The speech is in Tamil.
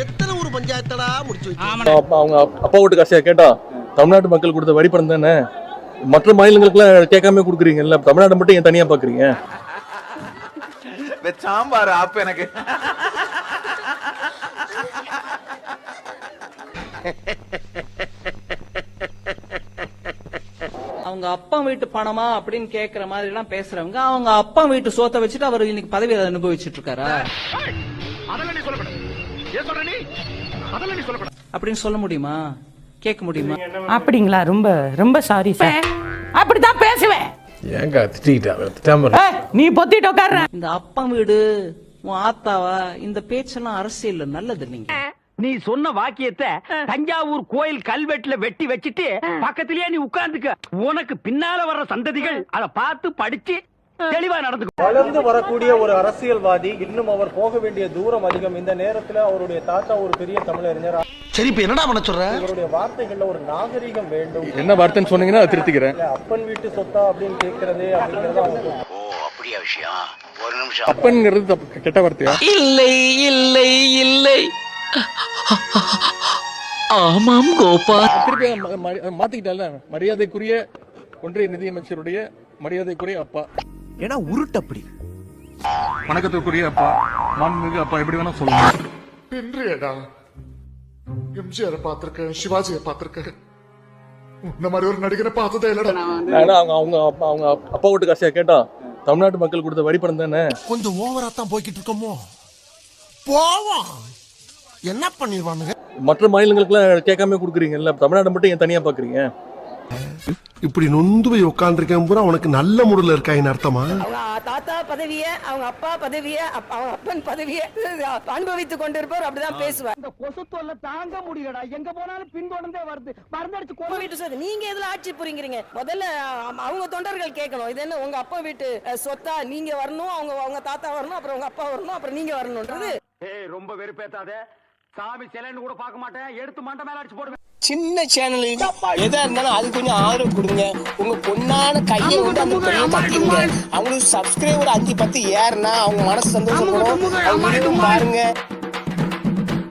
எத்தனை ஊர் பஞ்சாயத்தடா முடிச்சு அவங்க அப்பா வீட்டு காசையா கேட்டா தமிழ்நாட்டு மக்கள் கொடுத்த வரி பணம் தானே? மற்ற மாநிலங்களுக்குலாம் கேட்காம கொடுக்குறீங்கல்ல தமிழ்நாடு மட்டும் ஏன் தனியா பாக்குறீங்க? சாம்பார் ஆப்பு எனக்கு. அவங்க அப்பா வீட்டு பணமா அப்படின்னு கேக்குற மாதிரி எல்லாம் பேசுறவங்க அவங்க அப்பா வீட்டு சோத்தை வச்சுட்டு அவர் இன்னைக்கு பதவியை அனுபவிச்சுட்டு இருக்காரா? அப்படின்னு சொல்ல முடியுமா? கேட்க முடியுமா? அப்படிங்களா? ரொம்ப ரொம்ப சாரி சார் அப்படிதான் பேசுவேன். ஏங்க திட்டிக்கிட்டா நீ பொத்திட்டு உட்கார்ற இந்த அப்பா வீடு உன் ஆத்தாவா இந்த பேச்செல்லாம் அரசியல்ல நல்லது நீங்க. நீ சொன்ன வாக்கியத்தை தஞ்சாவூர் கோயில் கல்வெட்டுல வெட்டி வச்சிட்டு பக்கத்திலேயே நீ உட்கார்ந்துக்க. உனக்கு பின்னால வர்ற சந்ததிகள் அத பார்த்து படிச்சு தெளிவா நடந்துக்கும் வளர்ந்து வரக்கூடிய ஒரு அரசியல்வாதி இன்னும் அவர் போக வேண்டிய தூரம் அதிகம். இந்த நேரத்துல அவருடைய தாத்தா ஒரு பெரிய தமிழறிஞர். சரி இப்ப என்னடா பண்ண சொல்ற? இவருடைய வார்த்தைகள்ல ஒரு நாகரிகம் வேண்டும். என்ன வார்த்தைன்னு சொன்னீங்கன்னா அதை திருத்திக்கிறேன். அப்பன் வீட்டு சொத்தா அப்படின்னு கேட்கறதே அப்படிங்கறது அவங்க அப்பன்ங்கிறது தப்பு கெட்ட வார்த்தையா? இல்லை இல்லை இல்லை. ஆமாம் கோபால். திருப்பி மாத்திக்கிட்டால மரியாதைக்குரிய ஒன்றிய நிதியமைச்சருடைய மரியாதைக்குரிய அப்பா. ஏன்னா உருட்டப்படி வணக்கத்துக்குரிய அப்பா மாண்புமிகு அப்பா எப்படி வேணா சொல்லலாம் பின்றியடா எம்ஜிஆர் பார்த்திருக்கேன் சிவாஜியை பார்த்திருக்கேன். உன்ன மாதிரி ஒரு நடிகரை பார்த்ததே இல்லடா. ஏன்னா அவங்க அவங்க அப்பா அவங்க அப்பா வீட்டு காசையா கேட்டா தமிழ்நாட்டு மக்கள் கொடுத்த வரி பணம் தானே? கொஞ்சம் ஓவரா தான் போய்கிட்டு இருக்கோமோ? போவோம் என்ன பண்ணிடுவானுங்க மற்ற மாநிலங்களுக்குலாம் கேட்காம கொடுக்குறீங்கல்ல தமிழ்நாடு மட்டும் ஏன் தனியா பாக்குறீங்க இப்படி நொந்து போய் உட்காந்துருக்கேன் பூரா உனக்கு நல்ல முறையில் இருக்காயின்னு அர்த்தமா? அவங்க தாத்தா பதவிய அவங்க அப்பா பதவிய அப்ப- அவங்க அப்பன் பதவிய அனுபவித்துக் கொண்டிருப்பவர் அப்படிதான் பேசுவார். இந்த கொசு தொல்லை தாங்க முடியலடா. எங்க போனாலும் பின்தொடர்ந்தே வருது. மருந்தடிச்சு உங்க வீட்டு சொத்து நீங்க எதுல ஆட்சி புரிங்கிறீங்க முதல்ல அம், அவங்க தொண்டர்கள் கேட்கணும். இது என்ன உங்க அப்பா வீட்டு அஹ், சொத்தா நீங்க வரணும் அவங்க அவங்க தாத்தா வரணும் அப்புறம் உங்க அப்பா வரணும் அப்புறம் நீங்க வரணும்ன்றது. ஏய் ரொம்ப வெறுப்பேத்தாத. சாமி சிலைன்னு கூட பார்க்க மாட்டேன். எடுத்து மண்டை மேல அடிச்சு போடுவேன். சின்ன சேனலுக்கு எதா இருந்தாலும் அது கொஞ்சம் ஆதரவு கொடுங்க. உங்க பொண்ணான கையை வந்து அந்த பெரிய தட்டிங்க அவங்களுக்கு சப்ஸ்கிரைபர் அஞ்சு பத்து ஏறுனா அவங்க மனசு சந்தோஷப்படும். அவங்க பாருங்க.